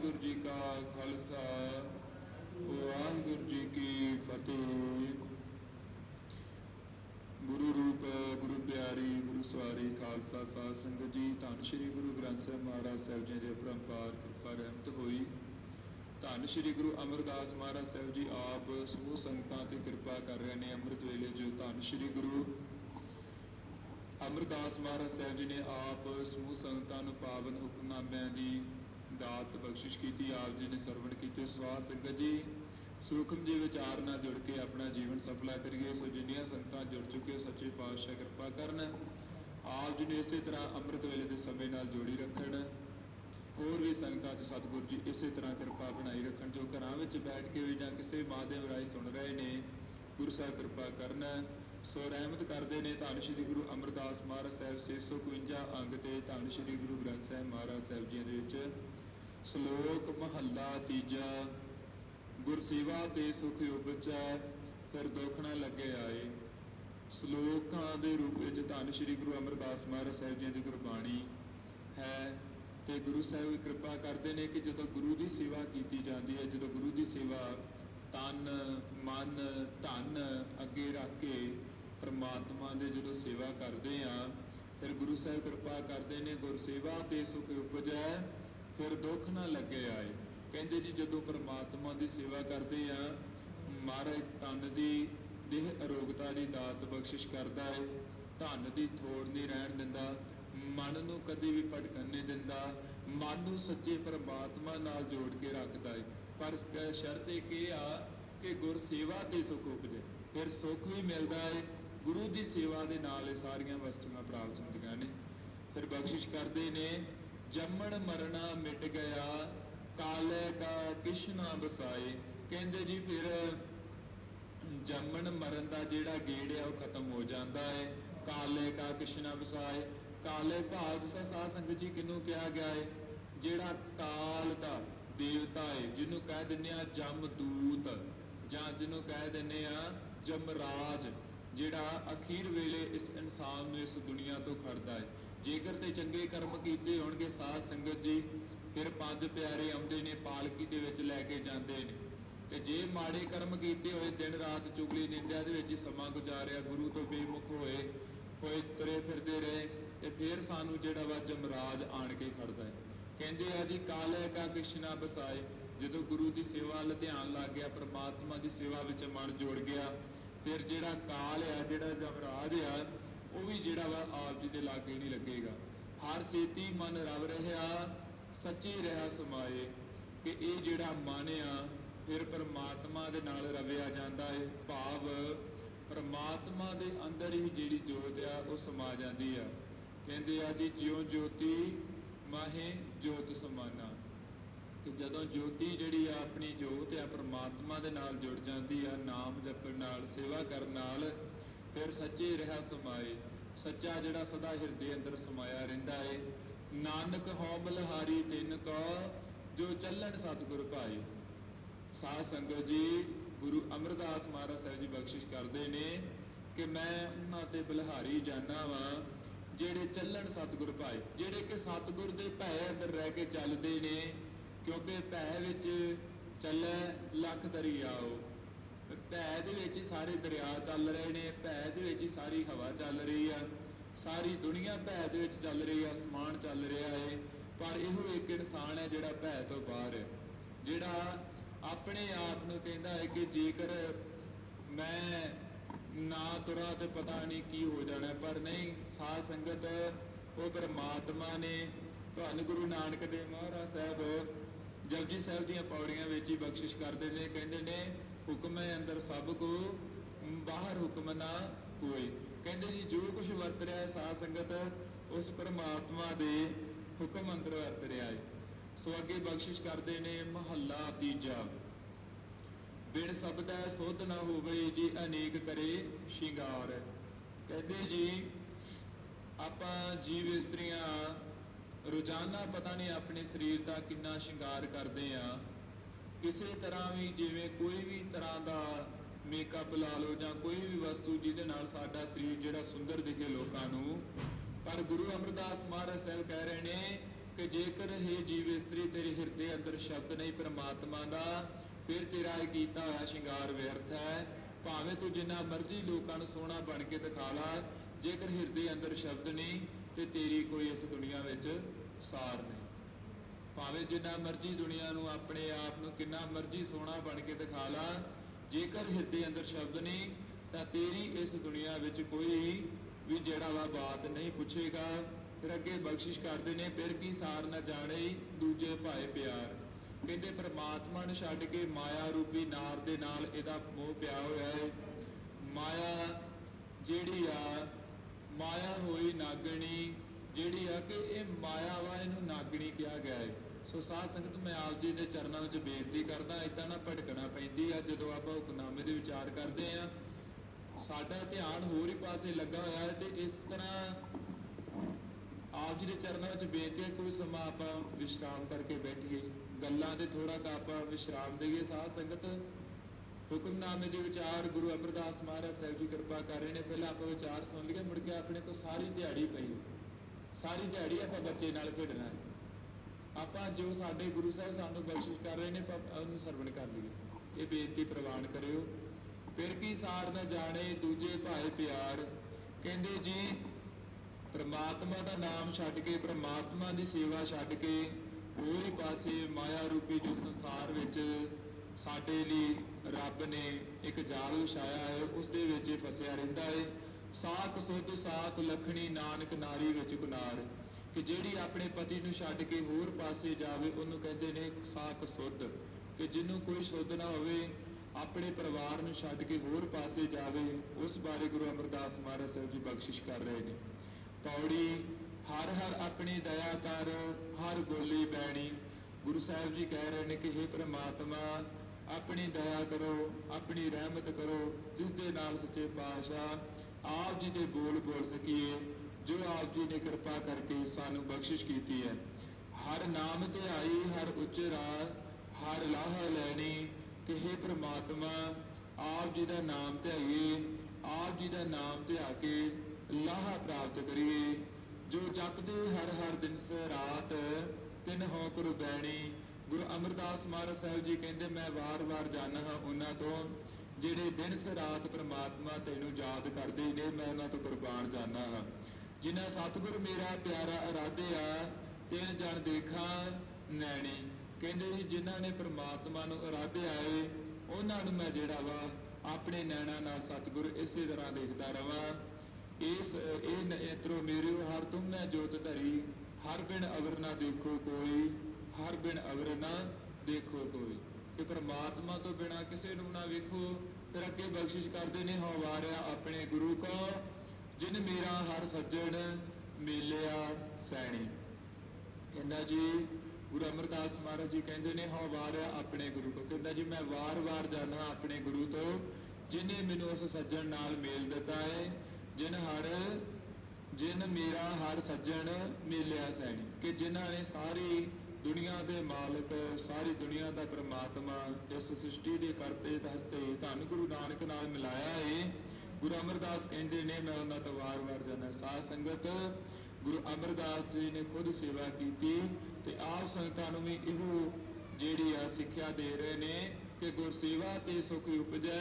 ਵਾਹਿਗੁਰੂ ਜੀ ਕਾ ਖਾਲਸਾ, ਵਾਹਿਗੁਰੂ ਜੀ ਕੀ ਫਤਿਹ। ਗੁਰੂ ਰੂਪ, ਗੁਰੂ ਪਿਆਰੀ, ਗੁਰੂ ਸਵਾਰੀ, ਖਾਲਸਾ ਸਾਧ ਸੰਗਤ ਜੀ, ਧੰਨ ਸ਼੍ਰੀ ਗੁਰੂ ਗ੍ਰੰਥ ਸਾਹਿਬ ਮਹਾਰਾਜ ਸਾਹਿਬ ਜੀ ਦੇ ਪਰੰਪਾਰ ਕਿਰਪਾ, ਰਹਿਮਤ ਹੋਈ। ਧੰਨ ਸ਼੍ਰੀ ਗੁਰੂ ਅਮਰਦਾਸ ਮਹਾਰਾਜ ਸਾਹਿਬ ਜੀ ਆਪ ਸਮੂਹ ਸੰਗਤਾਂ ਤੇ ਕਿਰਪਾ ਕਰ ਰਹੇ ਨੇ ਅੰਮ੍ਰਿਤ ਵੇਲੇ ਜੋ ਧੰਨ ਸ਼੍ਰੀ ਗੁਰੂ ਅਮਰਦਾਸ ਮਹਾਰਾਜ ਸਾਹਿਬ ਜੀ ਨੇ ਆਪ ਸਮੂਹ ਸੰਗਤਾਂ ਨੂੰ ਪਾਵਨ ਹੁਕਮਨਾਮਿਆਂ ਦੀ ਦਾਤ ਬਖਸ਼ਿਸ਼ ਕੀਤੀ, ਆਪ ਜੀ ਨੇ ਸਰਵਣ ਕੀਤੇ, ਸਵਾਸ ਸੰਗਤ ਜੀ, ਸੁਖਮ ਜੀ ਵਿਚਾਰ ਨਾਲ ਜੁੜ ਕੇ ਆਪਣਾ ਜੀਵਨ ਸਫਲਾ ਕਰੀਏ, ਸੋ ਜਿੰਨੀਆਂ ਸੰਗਤਾਂ ਜੁੜ ਚੁੱਕੇ ਹੋ, ਸੱਚੇ ਪਾਤਸ਼ਾਹ ਕਿਰਪਾ ਕਰਨ, ਆਪ ਜੀ ਨੇ ਇਸੇ ਤਰ੍ਹਾਂ ਅੰਮ੍ਰਿਤ ਵੇਲੇ ਦੇ ਸਮੇਂ ਨਾਲ ਜੋੜੀ ਰੱਖਣ, ਹੋਰ ਵੀ ਸੰਗਤਾਂ ਤੇ ਸਤਿਗੁਰੂ ਜੀ ਇਸੇ ਤਰ੍ਹਾਂ ਕਿਰਪਾ ਬਣਾਈ ਰੱਖਣ, ਜੋ ਘਰਾਂ ਵਿੱਚ ਬੈਠ ਕੇ ਵੀ ਜਾਂ ਕਿਸੇ ਮਾਧਿਅਮ ਰਾਹੀਂ ਸੁਣ ਰਹੇ ਨੇ, ਗੁਰੂ ਸਾਹਿਬ ਕਿਰਪਾ ਕਰਨ, ਸੋ ਰਹਿਮਤ ਕਰਦੇ ਨੇ ਧੰਨ ਸ਼੍ਰੀ ਗੁਰੂ ਅਮਰਦਾਸ ਮਹਾਰਾਜ ਸਾਹਿਬ 651 ਅੰਗ ਤੇ ਧੰਨ ਸ਼੍ਰੀ ਗੁਰੂ ਗ੍ਰੰਥ ਸਾਹਿਬ ਮਹਾਰਾਜ ਸਾਹਿਬ ਜੀ ਦੇ ਵਿੱਚ ਸ਼ਲੋਕ ਮਹੱਲਾ ਤੀਜਾ ਗੁਰਸੇਵਾ ਤੇ ਸੁਖ ਉਪਜੈ ਫਿਰ ਦੁੱਖ ਨਾ ਲੱਗੇ ਆਏ। ਸ਼ਲੋਕਾਂ ਦੇ ਰੂਪ ਵਿੱਚ ਧੰਨ ਸ਼੍ਰੀ ਗੁਰੂ ਅਮਰਦਾਸ ਮਹਾਰਾਜ ਸਾਹਿਬ ਜੀ ਦੀ ਗੁਰਬਾਣੀ ਹੈ ਤੇ ਗੁਰੂ ਸਾਹਿਬ ਕਿਰਪਾ ਕਰਦੇ ਨੇ ਕਿ ਜਦੋਂ ਗੁਰੂ ਦੀ ਸੇਵਾ ਕੀਤੀ ਜਾਂਦੀ ਹੈ, ਜਦੋਂ ਗੁਰੂ ਦੀ ਸੇਵਾ ਤਨ, ਮਨ, ਧਨ ਅੱਗੇ ਰੱਖ ਕੇ ਪ੍ਰਮਾਤਮਾ ਦੇ ਜਦੋਂ ਸੇਵਾ ਕਰਦੇ ਆ ਫਿਰ ਗੁਰੂ ਸਾਹਿਬ ਕਿਰਪਾ ਕਰਦੇ ਨੇ, ਗੁਰ ਸੇਵਾ ਤੇ ਸੁਖ ਉਪਜੈ ਫਿਰ ਦੁੱਖ ਨਾ ਲੱਗੇ ਆਏ। ਕਹਿੰਦੇ ਜੀ, ਜਦੋਂ ਪਰਮਾਤਮਾ ਦੀ ਸੇਵਾ ਕਰਦੇ ਆ, ਮਹਾਰਾਜ ਤਨ ਦੀ ਦੇਹ ਅਰੋਗਤਾ ਦੀ ਦਾਤ ਬਖਸ਼ਿਸ਼ ਕਰਦਾ ਹੈ ਧਨ ਦੀ ਥੋੜ ਨਹੀਂ ਰਹਿਣ ਦਿੰਦਾ, ਮਨ ਨੂੰ ਕਦੇ ਵੀ ਭਟਕਣ ਨਹੀਂ ਦਿੰਦਾ, ਮਨ ਨੂੰ ਸੱਚੇ ਪਰਮਾਤਮਾ ਨਾਲ ਜੋੜ ਕੇ ਰੱਖਦਾ ਹੈ ਪਰ ਸ਼ਰਤ ਇਹ ਇਹ ਆ ਕਿ ਗੁਰ ਸੇਵਾ ਤੇ ਸੁਖ ਉਪਜੇ, ਫਿਰ ਸੁਖ ਵੀ ਮਿਲਦਾ ਹੈ ਗੁਰੂ ਦੀ ਸੇਵਾ ਦੇ ਨਾਲ ਇਹ ਸਾਰੀਆਂ ਵਸਤੂਆਂ ਪ੍ਰਾਪਤ ਹੁੰਦੀਆਂ ਨੇ। ਫਿਰ ਬਖਸ਼ਿਸ਼ ਕਰਦੇ ਨੇ ਜੰਮਣ ਮਰਨਾ ਮਿਟ ਗਿਆ, ਕਾਲੇ ਕਾ ਕਿਸ਼ਨਾ ਬਸਾਏ ਕਹਿੰਦੇ ਜੀ ਫਿਰ ਜੰਮਣ ਮਰਨ ਦਾ ਜਿਹੜਾ ਗੇੜ ਹੈ ਉਹ ਖਤਮ ਹੋ ਜਾਂਦਾ ਹੈ ਕਾਲੇ ਕਾ ਕਿਸ਼ਨਾ ਵਸਾਏ। ਕਾਲੇ ਭਾਵ ਸਾ ਸਾਧ ਸੰਗਤ ਜੀ ਕਿਹਨੂੰ ਕਿਹਾ ਗਿਆ ਹੈ ਜਿਹੜਾ ਕਾਲ ਦਾ ਦੇਵਤਾ ਹੈ ਜਿਹਨੂੰ ਕਹਿ ਦਿੰਦੇ ਆ ਜਮਦੂਤ ਜਾਂ ਜਿਹਨੂੰ ਕਹਿ ਦਿੰਦੇ ਆ ਜਮਰਾਜ, ਜਿਹੜਾ ਅਖੀਰ ਵੇਲੇ ਇਸ ਇਨਸਾਨ ਨੂੰ ਇਸ ਦੁਨੀਆ ਤੋਂ ਖੜਦਾ ਹੈ ਜੇਕਰ ਤੇ ਚੰਗੇ ਕਰਮ ਕੀਤੇ ਹੋਣਗੇ ਸਾਧ ਸੰਗਤ ਜੀ, ਫਿਰ ਪੰਜ ਪਿਆਰੇ ਆਉਂਦੇ ਨੇ, ਪਾਲਕੀ ਦੇ ਵਿੱਚ ਲੈ ਕੇ ਜਾਂਦੇ ਨੇ। ਤੇ ਜੇ ਮਾੜੇ ਕਰਮ ਕੀਤੇ ਹੋਏ, ਦਿਨ ਰਾਤ ਚੁਗਲੀ ਨਿੰਦਿਆ ਦੇ ਵਿੱਚ ਹੀ ਸਮਾਂ ਗੁਜ਼ਾਰਿਆ, ਗੁਰੂ ਤੋਂ ਬੇਮੁਖ ਹੋਏ ਹੋਏ ਤੁਰੇ ਫਿਰਦੇ ਰਹੇ, ਤੇ ਫਿਰ ਸਾਨੂੰ ਜਿਹੜਾ ਵਾ ਜਮਰਾਜ ਆਣ ਕੇ ਖੜਦਾ ਹੈ। ਕਹਿੰਦੇ ਆ ਜੀ, ਕਾਲੇ ਕਾ ਕ੍ਰਿਸ਼ਨਾ ਬਸਾਏ। ਜਦੋਂ ਗੁਰੂ ਦੀ ਸੇਵਾ ਵੱਲ ਧਿਆਨ ਲੱਗ ਗਿਆ, ਪ੍ਰਮਾਤਮਾ ਦੀ ਸੇਵਾ ਵਿੱਚ ਮਨ ਜੋੜ ਗਿਆ, ਫਿਰ ਜਿਹੜਾ ਕਾਲ ਆ, ਜਿਹੜਾ ਜਮਰਾਜ ਆ ਉਹ ਵੀ ਜਿਹੜਾ ਵਾ ਆਪ ਜੀ ਦੇ ਲਾਗੇ ਨਹੀਂ ਲੱਗੇਗਾ। ਹਰ ਸੇਤੀ ਮਨ ਰਵ ਰਿਹਾ ਸੱਚੀ ਰਹਾ ਸਮਾਏ। ਕਿ ਇਹ ਜਿਹੜਾ ਮਨ ਆ ਫਿਰ ਪਰਮਾਤਮਾ ਦੇ ਨਾਲ ਰਵਿਆ ਜਾਂਦਾ ਹੈ ਭਾਵ ਪਰਮਾਤਮਾ ਦੇ ਅੰਦਰ ਹੀ ਜਿਹੜੀ ਜੋਤ ਆ, ਉਹ ਸਮਾ ਜਾਂਦੀ ਆ। ਕਹਿੰਦੇ ਆ ਜੀ, ਜਿਉ ਜੋਤੀ ਮਾਹੇ ਜੋਤ ਸਮਾਨਾ। ਕਿ ਜਦੋਂ ਜੋਤੀ ਜਿਹੜੀ ਆ, ਆਪਣੀ ਜੋਤ ਆ, ਪਰਮਾਤਮਾ ਦੇ ਨਾਲ ਜੁੜ ਜਾਂਦੀ ਆ, ਨਾਮ ਜਪਣ ਨਾਲ, ਸੇਵਾ ਕਰਨ ਨਾਲ ਫਿਰ ਸੱਚੇ ਰਹਾ ਸਮਾਏ, ਸੱਚਾ ਜਿਹੜਾ ਸਦਾ ਹਿਰਦੇ ਅੰਦਰ ਸਮਾਇਆ ਰਹਿੰਦਾ ਏ। ਨਾਨਕ ਹਉ ਬਲਹਾਰੀ ਤਿੰਨ ਕੋ, ਜੋ ਚੱਲਣ ਸਤਿਗੁਰ ਭਾਈ ਸਾਧ ਸੰਗਤ ਜੀ, ਗੁਰੂ ਅਮਰਦਾਸ ਮਹਾਰਾਜ ਸਾਹਿਬ ਜੀ ਬਖਸ਼ਿਸ਼ ਕਰਦੇ ਨੇ ਕਿ ਮੈਂ ਉਹਨਾਂ ਤੇ ਬਲਹਾਰੀ ਜਾਣਾ ਵਾਂ, ਜਿਹੜੇ ਚੱਲਣ ਸਤਿਗੁਰ ਭਾਈ ਜਿਹੜੇ ਕਿ ਸਤਿਗੁਰ ਦੇ ਭੈ ਅੰਦਰ ਰਹਿ ਕੇ ਚੱਲਦੇ ਨੇ, ਕਿਉਂਕਿ ਭੈ ਵਿੱਚ ਚੱਲੇ, ਲੱਖ ਦਰਿਆਓ ਭੈ ਦੇ ਵਿੱਚ ਹੀ ਸਾਰੇ ਦਰਿਆ ਚੱਲ ਰਹੇ ਨੇ ਭੈ ਦੇ ਵਿੱਚ ਹੀ ਸਾਰੀ ਹਵਾ ਚੱਲ ਰਹੀ ਆ। ਸਾਰੀ ਦੁਨੀਆ ਭੈ ਦੇ ਵਿੱਚ ਚੱਲ ਰਹੀ ਆ, ਅਸਮਾਨ ਚੱਲ ਰਿਹਾ ਏ। ਪਰ ਇਹੋ ਇੱਕ ਇਨਸਾਨ ਹੈ ਜਿਹੜਾ ਭੈ ਤੋਂ ਬਾਹਰ ਹੈ। ਜਿਹੜਾ ਆਪਣੇ ਆਪ ਨੂੰ ਕਹਿੰਦਾ ਹੈ ਕਿ ਜੇਕਰ ਮੈਂ ਨਾ ਤੁਰਾਂ ਤੇ ਪਤਾ ਨਹੀਂ ਕੀ ਹੋ ਜਾਣਾ ਪਰ ਨਹੀਂ, ਸਾਧ ਸੰਗਤ, ਉਹ ਪਰਮਾਤਮਾ ਨੇ ਧੰਨ ਗੁਰੂ ਨਾਨਕ ਦੇਵ ਮਹਾਰਾਜ ਸਾਹਿਬ, ਜਪਜੀ ਸਾਹਿਬ ਦੀਆਂ ਪੌੜੀਆਂ ਵਿੱਚ ਹੀ ਬਖਸ਼ਿਸ਼ ਕਰਦੇ ਨੇ, ਕਹਿੰਦੇ ਨੇ ਹੁਕਮ ਹੈ ਅੰਦਰ ਸਭ ਕੋ ਬਾਹਰ ਹੁਕਮ ਨਾ ਹੋਏ ਕਹਿੰਦੇ ਜੀ, ਜੋ ਕੁਝ ਵਰਤ ਰਿਹਾ ਹੈ ਸਾਧ ਸੰਗਤ, ਉਸ ਪਰਮਾਤਮਾ ਦੇ ਹੁਕਮ ਅੰਦਰ ਵਰਤ ਰਿਹਾ ਹੈ। ਸੋ ਅੱਗੇ ਬਖਸ਼ਿਸ਼ ਕਰਦੇ ਨੇ ਮਹੱਲਾ ਤੀਜਾ। ਬਿਨ ਸਬਦੈ ਸੁਧ ਨਾ ਹੋਵੇ ਜੀ ਅਨੇਕ ਕਰੇ ਸ਼ਿੰਗਾਰ। ਕਹਿੰਦੇ ਜੀ, ਆਪਾਂ ਜੀਵ ਇਸਤਰੀਆਂ ਰੋਜ਼ਾਨਾ ਪਤਾ ਨਹੀਂ ਆਪਣੇ ਸਰੀਰ ਦਾ ਕਿੰਨਾ ਸ਼ਿੰਗਾਰ ਕਰਦੇ ਆ ਕਿਸੇ ਤਰ੍ਹਾਂ ਵੀ ਜਿਵੇਂ ਕੋਈ ਵੀ ਤਰ੍ਹਾਂ ਦਾ ਮੇਕਅਪ ਲਾ ਲਓ ਜਾਂ ਕੋਈ ਵੀ ਵਸਤੂ ਜਿਹਦੇ ਨਾਲ ਸਾਡਾ ਸਰੀਰ ਜਿਹੜਾ ਸੁੰਦਰ ਦਿਖੇ ਲੋਕਾਂ ਨੂੰ, ਪਰ ਗੁਰੂ ਅਮਰਦਾਸ ਮਹਾਰਾਜ ਸਾਹਿਬ ਕਹਿ ਰਹੇ ਨੇ ਕਿ ਜੇਕਰ ਇਹ ਜੀਵ ਇਸਤਰੀ ਤੇਰੇ ਹਿਰਦੇ ਅੰਦਰ ਸ਼ਬਦ ਨਹੀਂ, ਪ੍ਰਮਾਤਮਾ ਦਾ, ਫਿਰ ਤੇਰਾ ਇਹ ਕੀਤਾ ਹੋਇਆ ਸ਼ਿੰਗਾਰ ਵਿਅਰਥ ਹੈ। ਭਾਵੇਂ ਤੂੰ ਜਿੰਨਾ ਮਰਜ਼ੀ ਲੋਕਾਂ ਨੂੰ ਸੋਹਣਾ ਬਣ ਕੇ ਦਿਖਾ ਲਾ, ਜੇਕਰ ਹਿਰਦੇ ਅੰਦਰ ਸ਼ਬਦ ਨਹੀਂ, ਤੇ ਤੇਰੀ ਕੋਈ ਇਸ ਦੁਨੀਆ ਵਿੱਚ ਸਾਰ ਨਹੀਂ। ਭਾਵੇਂ ਜਿੰਨਾ ਮਰਜ਼ੀ ਦੁਨੀਆ ਨੂੰ ਆਪਣੇ ਆਪ ਨੂੰ ਕਿੰਨਾ ਮਰਜ਼ੀ ਸੋਹਣਾ ਬਣ ਕੇ ਦਿਖਾ ਲਾ, ਜੇਕਰ ਹਿਰਦੇ ਅੰਦਰ ਸ਼ਬਦ ਨਹੀਂ ਤਾਂ ਤੇਰੀ ਇਸ ਦੁਨੀਆ ਵਿੱਚ ਕੋਈ ਵੀ ਜਿਹੜਾ ਵਾ ਬਾਤ ਨਹੀਂ ਪੁੱਛੇਗਾ। ਫਿਰ ਅੱਗੇ ਬਖਸ਼ਿਸ਼ ਕਰਦੇ ਨੇ, ਫਿਰ ਕੀ ਸਾਰ ਨਾ ਜਾਣੇ, ਦੂਜੇ ਭਾਏ ਪਿਆਰ। ਕਹਿੰਦੇ ਪ੍ਰਮਾਤਮਾ ਨੂੰ ਛੱਡ ਕੇ ਮਾਇਆ ਰੂਪੀ ਨਾਰ ਦੇ ਨਾਲ ਇਹਦਾ ਮੋਹ ਪਿਆ ਹੋਇਆ ਹੈ। ਮਾਇਆ ਜਿਹੜੀ ਆ, ਮਾਇਆ ਹੋਈ ਨਾਗਣੀ ਜਿਹੜੀ ਆ ਕਿ ਇਹ ਮਾਇਆ ਵਾ ਇਹਨੂੰ ਕਿਹਾ ਗਿਆ ਹੈ। ਸੋ ਸਾਧ ਸੰਗਤ ਮੈਂ ਆਪ ਜੀ ਦੇ ਚਰਨਾਂ ਵਿੱਚ ਬੇਨਤੀ ਕਰਦਾ ਇਦਾਂ ਨਾ ਭਟਕਣਾ ਪੈਂਦੀ ਆ, ਜਦੋਂ ਆਪਾਂ ਹੁਕਮਨਾਮੇ ਦੇ ਵਿਚਾਰ ਕਰਦੇ ਆ। ਸਾਡਾ ਧਿਆਨ ਹੋਰ ਹੀ ਪਾਸੇ ਲੱਗਾ ਹੋਇਆ ਹੈ ਤੇ ਇਸ ਤਰ੍ਹਾਂ ਆਪ ਜੀ ਦੇ ਚਰਨਾਂ ਵਿੱਚ ਬੇਨਤੀ ਹੈ, ਕੋਈ ਸਮਾਂ ਆਪਾਂ ਵਿਸ਼ਰਾਮ ਕਰਕੇ ਬੈਠੀਏ। ਗੱਲਾਂ ਤੇ ਥੋੜਾ ਤਾਂ ਆਪਾਂ ਵਿਸ਼ਰਾਮ ਦੇਈਏ। ਸਾਧ ਸੰਗਤ, ਹੁਕਮਨਾਮੇ ਦੇ ਵਿਚਾਰ ਗੁਰੂ ਅਮਰਦਾਸ ਮਹਾਰਾਜ ਸਾਹਿਬ ਜੀ ਕਿਰਪਾ ਕਰ ਰਹੇ ਨੇ। ਪਹਿਲਾਂ ਆਪਾਂ ਵਿਚਾਰ ਸੁਣ ਲਈਏ, ਮੁੜ ਕੇ ਆਪਣੇ ਕੋਲ ਸਾਰੀ ਦਿਹਾੜੀ ਪਈ ਸਾਰੀ ਦਿਹਾੜੀ ਆਪਾਂ ਬੱਚੇ ਨਾਲ ਖੇਡਣਾ ਹੈ। ਆਪਾਂ ਜੋ ਸਾਡੇ ਗੁਰੂ ਸਾਹਿਬ ਸਾਨੂੰ ਬਖਸ਼ਿਸ਼ ਕਰ ਰਹੇ ਨੇ ਉਹਨੂੰ ਸਰਵਣ ਕਰ ਲਈਏ। ਇਹ ਬੇਨਤੀ ਪ੍ਰਵਾਨ ਕਰਿਓ। ਫਿਰ ਕੀ ਸਾਰ ਨਾ ਜਾਣੇ, ਦੂਜੇ ਭਾਏ ਪਿਆਰ। ਕਹਿੰਦੇ ਜੀ, ਪ੍ਰਮਾਤਮਾ ਦਾ ਨਾਮ ਛੱਡ ਕੇ, ਪ੍ਰਮਾਤਮਾ ਦੀ ਸੇਵਾ ਛੱਡ ਕੇ, ਹੋਰ ਹੀ ਪਾਸੇ ਮਾਇਆ ਰੂਪੀ ਜੋ ਸੰਸਾਰ ਵਿੱਚ ਸਾਡੇ ਲਈ ਰੱਬ ਨੇ ਇੱਕ ਜਾਲ ਵਿਛਾਇਆ ਹੈ, ਉਸ ਦੇ ਵਿੱਚ ਫਸਿਆ ਰਹਿੰਦਾ ਹੈ। ਸਾਖ ਸੁਧ, ਸਾਖ ਲਖਣੀ, ਨਾਨਕ ਨਾਰੀ ਵਿੱਚ ਕੁਨਾਰ। ਕਿ ਜਿਹੜੀ ਆਪਣੇ ਪਤੀ ਨੂੰ ਛੱਡ ਕੇ ਹੋਰ ਪਾਸੇ ਜਾਵੇ, ਉਹਨੂੰ ਕਹਿੰਦੇ ਨੇ ਸਾਖ ਸੁੱਧ। ਕਿ ਜਿਹਨੂੰ ਕੋਈ ਸੁੱਧ ਨਾ ਹੋਵੇ, ਆਪਣੇ ਪਰਿਵਾਰ ਨੂੰ ਛੱਡ ਕੇ ਹੋਰ ਪਾਸੇ ਜਾਵੇ, ਉਸ ਬਾਰੇ ਗੁਰੂ ਅਮਰਦਾਸ ਮਹਾਰਾਜ ਸਾਹਿਬ ਜੀ ਬਖਸ਼ਿਸ਼ ਕਰ ਰਹੇ ਨੇ। ਪੌੜੀ, ਹਰ ਹਰ ਆਪਣੀ ਦਇਆ ਕਰ, ਹਰ ਗੋਲੀ ਬੈਣੀ। ਗੁਰੂ ਸਾਹਿਬ ਜੀ ਕਹਿ ਰਹੇ ਨੇ ਕਿ हे ਪ੍ਰਮਾਤਮਾ, ਆਪਣੀ ਦਇਆ ਕਰੋ, ਆਪਣੀ ਰਹਿਮਤ ਕਰੋ ਜਿਸ ਦੇ ਨਾਲ ਸੱਚੇ ਪਾਤਸ਼ਾਹ ਆਪ ਜੀ ਦੇ ਬੋਲ ਬੋਲ ਸਕੀਏ। ਜੋ ਆਪ ਜੀ ਨੇ ਕਿਰਪਾ ਕਰਕੇ ਸਾਨੂੰ ਬਖਸ਼ਿਸ਼ ਕੀਤੀ ਹੈ। ਹਰ ਨਾਮ ਧਿਆਈ ਹਰ ਉੱਚ ਉਚਰਾ, ਹਰ ਲਾਹ ਲੈਣੀ ਕਿ हे ਪ੍ਰਮਾਤਮਾ, ਆਪ ਜੀ ਦਾ ਨਾਮ ਧਿਆਈਏ, ਆਪ ਜੀ ਦਾ ਨਾਮ ਧਿਆ ਕੇ ਲਾਹ ਪ੍ਰਾਪਤ ਕਰੀਏ। ਜੋ ਜਪਦੇ ਹਰ ਹਰ ਦਿਨ ਸ ਰਾਤ, ਤਿਨ ਹੋ ਗੁਰੂ ਗੁਰੂ ਅਮਰਦਾਸ ਮਹਾਰਾਜ ਸਾਹਿਬ ਜੀ ਕਹਿੰਦੇ, ਮੈਂ ਵਾਰ-ਵਾਰ ਜਾਣਾ ਹਾਂ ਉਹਨਾਂ ਤੋਂ, ਜਿਹੜੇ ਦਿਨ ਸ ਰਾਤ ਪ੍ਰਮਾਤਮਾ ਤੈਨੂੰ ਯਾਦ ਕਰਦੇ ਨੇ, ਮੈਂ ਉਹਨਾਂ ਤੋਂ ਕੁਰਬਾਨ ਜਾਣਾ ਹਾਂ। ਜਿਨ੍ਹਾਂ ਸਤਿਗੁਰ ਮੇਰਾ ਪਿਆਰਾ ਅਰਾਧਿਆ ਤਿਨ ਜਣ ਦੇਖਾਂ ਨੈਣੀ। ਕਹਿੰਦੇ ਜੀ, ਜਿਨ੍ਹਾਂ ਨੇ ਪ੍ਰਮਾਤਮਾ ਨੂੰ ਅਰਾਧਿਆ ਏ, ਉਹਨਾਂ ਨੂੰ ਮੈਂ ਜਿਹੜਾ ਵਾ ਆਪਣੇ ਨੈਣਾ ਨਾਲ ਸਤਿਗੁਰ ਇਸੇ ਤਰ੍ਹਾਂ ਦੇਖਦਾ ਰਵਾਂ। ਇਸ, ਇਹ ਨੇਤਰੋ ਮੇਰੇ ਹਰ ਤੁਮ ਮੈਂ ਜੋਤ ਧਰੀ। ਹਰ ਬਿਨ ਅਵਰ ਨਾ ਦੇਖੋ ਕੋਈ, ਹਰ ਬਿਨ ਅਵਰ ਨਾ ਦੇਖੋ ਕੋਈ। ਕਿ ਪ੍ਰਮਾਤਮਾ ਤੋਂ ਬਿਨਾ ਕਿਸੇ ਨੂੰ ਨਾ ਵੇਖੋ, ਫਿਰ ਅੱਗੇ ਬਖਸ਼ਿਸ਼ ਕਰਦੇ ਨੇ ਹੋ ਆਪਣੇ ਗੁਰੂ ਕੋ। ਜਿਨ ਮੇਰਾ ਹਰ ਸੱਜਣ ਮੇਲਿਆ ਸੈਣੀ। ਕਹਿੰਦਾ ਜੀ, ਗੁਰੂ ਅਮਰਦਾਸ ਮਹਾਰਾਜ ਜੀ ਕਹਿੰਦੇ ਨੇ ਹੋ ਵਾਰਿਆ ਆਪਣੇ ਗੁਰੂ ਤੋਂ। ਕਹਿੰਦਾ ਜੀ, ਮੈਂ ਵਾਰ-ਵਾਰ ਜਾਣਾ ਆਪਣੇ ਗੁਰੂ ਤੋਂ, ਜਿਨੇ ਮੈਨੂੰ ਉਸ ਸੱਜਣ ਨਾਲ ਮੇਲ ਦਿੱਤਾ ਹੈ ਜਿਨ ਹਰ, ਜਿਨ ਮੇਰਾ ਹਰ ਸੱਜਣ ਮੇਲਿਆ ਸੈਣੀ। ਕਿ ਜਿਨ੍ਹਾਂ ਨੇ ਸਾਰੀ ਦੁਨੀਆ ਦੇ ਮਾਲਕ, ਸਾਰੀ ਦੁਨੀਆ ਦਾ ਪ੍ਰਮਾਤਮਾ ਇਸ ਸ੍ਰਿਸ਼ਟੀ ਦੇ ਕਰਤੇ ਧਰਤੇ ਧੰਨ ਗੁਰੂ ਨਾਨਕ ਨਾਲ ਮਿਲਾਇਆ ਏ ਗੁਰੂ ਅਮਰਦਾਸ ਕਹਿੰਦੇ ਨੇ, ਮੈਂ ਉਹਨਾਂ ਤੋਂ ਵਾਰ-ਵਾਰ ਜਾਣਾ ਸਾਧ ਸੰਗਤ, ਗੁਰੂ ਅਮਰਦਾਸ ਜੀ ਨੇ ਖੁਦ ਸੇਵਾ ਕੀਤੀ ਤੇ ਆਪ ਸੰਗਤਾਂ ਨੂੰ ਵੀ ਇਹੋ ਜਿਹੜੀ ਆ ਸਿੱਖਿਆ ਦੇ ਰਹੇ ਨੇ ਕਿ ਗੁਰ ਸੇਵਾ ਤੇ ਸੁਖ ਉਪਜੈ,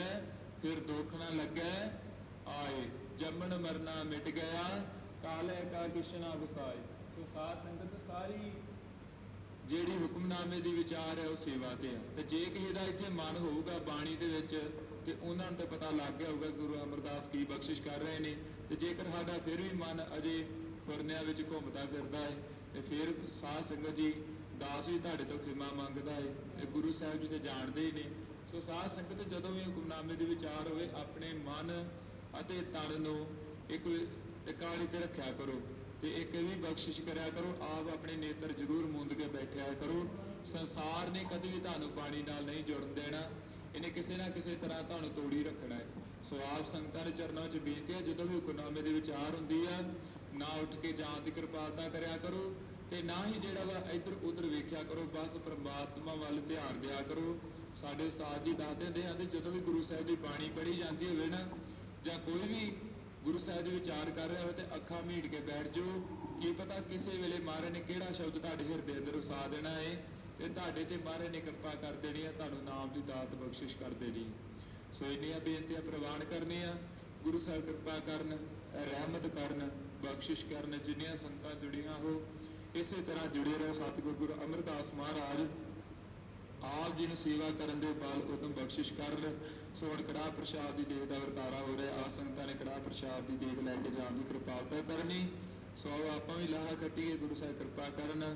ਫਿਰ ਦੁੱਖ ਨਾ ਲੱਗੈ, ਆਏ। ਜੰਮਣ ਮਰਨਾ ਮਿਟ ਗਿਆ, ਕਾਲੇ ਕਾ ਕਿਸ਼ਨਾ ਵਸਾਏ। ਸੋ ਸਾਧ ਸੰਗਤ ਸਾਰੀ ਜਿਹੜੀ ਹੁਕਮਨਾਮੇ ਦੀ ਵਿਚਾਰ ਹੈ, ਉਹ ਸੇਵਾ ਤੇ ਆ। ਤੇ ਜੇ ਕਿਸੇ ਦਾ ਇੱਥੇ ਮਨ ਹੋਊਗਾ ਬਾਣੀ ਦੇ ਵਿੱਚ ਤੇ ਉਹਨਾਂ ਨੂੰ ਤਾਂ ਪਤਾ ਲੱਗ ਗਿਆ ਹੋਊਗਾ ਗੁਰੂ ਅਮਰਦਾਸ ਕੀ ਬਖਸ਼ਿਸ਼ ਕਰ ਰਹੇ ਨੇ ਤੇ ਜੇਕਰ ਸਾਡਾ ਫਿਰ ਵੀ ਮਨ ਅਜੇ ਫੁਰਨਿਆਂ ਵਿੱਚ ਘੁੰਮਦਾ ਫਿਰਦਾ ਹੈ, ਤੇ ਫਿਰ ਸਾਧ ਸੰਗਤ ਜੀ, ਦਾਸ ਵੀ ਤੁਹਾਡੇ ਤੋਂ ਖਿਮਾ ਮੰਗਦਾ ਹੈ ਇਹ ਗੁਰੂ ਸਾਹਿਬ ਜੀ ਤੇ ਜਾਣਦੇ ਹੀ ਨੇ। ਸੋ ਸਾਧ ਸੰਗਤ ਜਦੋਂ ਵੀ ਹੁਕਮਨਾਮੇ ਦੇ ਵਿਚਾਰ ਹੋਵੇ ਆਪਣੇ ਮਨ ਅਤੇ ਤਨ ਨੂੰ ਇੱਕ ਟਿਕਾਣੇ ਤੇ ਰੱਖਿਆ ਕਰੋ ਤੇ ਇੱਕ ਵੀ ਬਖਸ਼ਿਸ਼ ਕਰਿਆ ਕਰੋ, ਆਪ ਆਪਣੇ ਨੇਤਰ ਜ਼ਰੂਰ ਮੁੰਦ ਕੇ ਬੈਠਿਆ ਕਰੋ। ਸੰਸਾਰ ਨੇ ਕਦੇ ਵੀ ਤੁਹਾਨੂੰ ਪਾਣੀ ਨਾਲ ਨਹੀਂ ਜੁੜਨ ਦੇਣਾ। ਇਹਨੇ ਕਿਸੇ ਨਾ ਕਿਸੇ ਤਰ੍ਹਾਂ ਤੁਹਾਨੂੰ ਤੋੜੀ ਰੱਖਣਾ ਹੈ। ਸੋ ਆਪ ਸੰਗਤਾਂ ਦੇ ਚਰਨਾਂ ਵਿੱਚ ਬੇਨਤੀ ਹੈ, ਜਦੋਂ ਵੀ ਹੁਕਮਨਾਮੇ ਦੇ ਵਿਚਾਰ ਹੁੰਦੀ ਆ, ਨਾ ਉੱਠ ਕੇ ਜਾਣ ਦੀ ਕਿਰਪਾਲਤਾ ਕਰਿਆ ਕਰੋ ਤੇ ਨਾ ਹੀ ਜਿਹੜਾ ਵਾ ਇੱਧਰ ਉੱਧਰ ਵੇਖਿਆ ਕਰੋ, ਬਸ ਪ੍ਰਮਾਤਮਾ ਵੱਲ ਧਿਆਨ ਦਿਆ ਕਰੋ। ਸਾਡੇ ਉਸਤਾਦ ਜੀ ਦੱਸਦੇ ਹੁੰਦੇ ਆ ਤੇ ਜਦੋਂ ਵੀ ਗੁਰੂ ਸਾਹਿਬ ਦੀ ਬਾਣੀ ਪੜ੍ਹੀ ਜਾਂਦੀ ਹੋਵੇ ਨਾ, ਜਾਂ ਕੋਈ ਵੀ ਗੁਰੂ ਸਾਹਿਬ ਦੇ ਵਿਚਾਰ ਕਰ ਰਿਹਾ ਹੋਵੇ ਤੇ ਅੱਖਾਂ ਮੀਟ ਕੇ ਬੈਠ ਜਾਓ। ਕੀ ਪਤਾ ਕਿਸੇ ਵੇਲੇ ਮਹਾਰਾਜ ਨੇ ਕਿਹੜਾ ਸ਼ਬਦ ਤੁਹਾਡੇ ਹਿਰਦੇ ਅੰਦਰ ਉਸਾ ਦੇਣਾ ਹੈ ਤੇ ਤੁਹਾਡੇ ਤੇ ਮਹਾਰਾਜ ਨੇ ਕਿਰਪਾ ਕਰ ਦੇਣੀ ਹੈ ਤੁਹਾਨੂੰ ਨਾਮ ਦੀ ਦਾਤ ਬਖਸ਼ਿਸ਼ ਕਰ ਦੇਣੀ ਸੋ ਇੰਨੀਆਂ ਬੇਨਤੀਆਂ ਪ੍ਰਵਾਨ ਕਰਨੀਆਂ, ਗੁਰੂ ਸਾਹਿਬ ਕਿਰਪਾ ਕਰਨ, ਰਹਿਮਤ ਕਰਨ, ਬਖਸ਼ਿਸ਼ ਕਰਨ, ਜਿੰਨੀਆਂ ਸੰਤਾਂ ਜੁੜੀਆਂ ਹੋ, ਇਸੇ ਤਰ੍ਹਾਂ ਜੁੜੇ ਰਹੋ ਸਤਿਗੁਰ ਗੁਰੂ ਅਮਰਦਾਸ ਮਹਾਰਾਜ। ਆਪ ਜੀ ਨੂੰ ਸੇਵਾ ਕਰਨ ਦੇ ਬਾਲ ਉਦਮ ਬਖਸ਼ਿਸ਼ ਕਰਨ ਸੋ ਹੁਣ ਕੜਾਹ ਪ੍ਰਸ਼ਾਦ ਦੀ ਦੇਵ ਦਾ ਵਰਤਾਰਾ ਹੋ ਰਿਹਾ ਆ ਸੰਗਤਾਂ ਨੇ ਕੜਾਹ ਪ੍ਰਸ਼ਾਦ ਦੀ ਦੇਵ ਲੈ ਕੇ ਜਾਣ ਦੀ ਕਿਰਪਾਲਤਾ ਕਰਨੀ। ਸੋ ਆਪਾਂ ਵੀ ਲਾਹਾ ਕੱਟੀਏ, ਗੁਰੂ ਸਾਹਿਬ ਕਿਰਪਾ ਕਰਨ।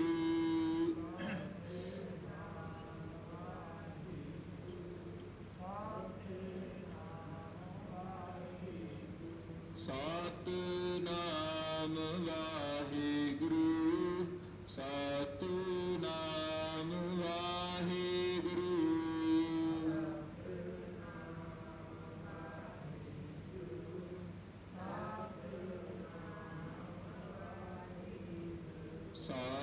song.